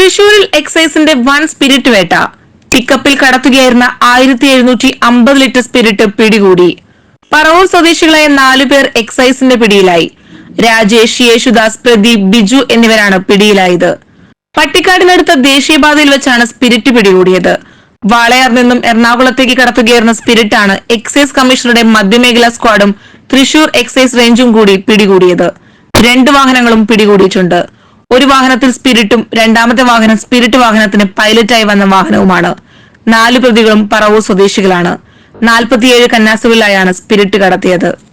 തൃശൂരിൽ എക്സൈസിന്റെ one spirit വേട്ട. പിക്കപ്പിൽ കടത്തുകയായിരുന്ന ആയിരത്തി എഴുന്നൂറ്റി അമ്പത് ലിറ്റർ സ്പിരിറ്റ് പിടികൂടി. പറവൂർ സ്വദേശികളായ നാലു പേർ എക്സൈസിന്റെ പിടിയിലായി. രാജേഷ് യേശുദാസ് പ്രദീപ് ബിജു എന്നിവരാണ് പിടിയിലായത്. പട്ടിക്കാടിനടുത്ത ദേശീയപാതയിൽ വെച്ചാണ് സ്പിരിറ്റ് പിടികൂടിയത്. വാളയാർ നിന്നും എറണാകുളത്തേക്ക് കടത്തുകയായിരുന്ന സ്പിരിറ്റാണ് എക്സൈസ് കമ്മീഷണറുടെ മധ്യമേഖലാ സ്ക്വാഡും തൃശൂർ എക്സൈസ് റേഞ്ചും കൂടി പിടികൂടിയത്. രണ്ട് വാഹനങ്ങളും പിടികൂടിയിട്ടുണ്ട്. ഒരു വാഹനത്തിൽ സ്പിരിറ്റും രണ്ടാമത്തെ വാഹനം സ്പിരിറ്റ് വാഹനത്തിന് പൈലറ്റായി വന്ന വാഹനവുമാണ്. നാല് പ്രതികളും പറവൂർ സ്വദേശികളാണ്. നാൽപ്പത്തിയേഴ് കന്നാസുകളിലായാണ് സ്പിരിറ്റ് കടത്തിയത്.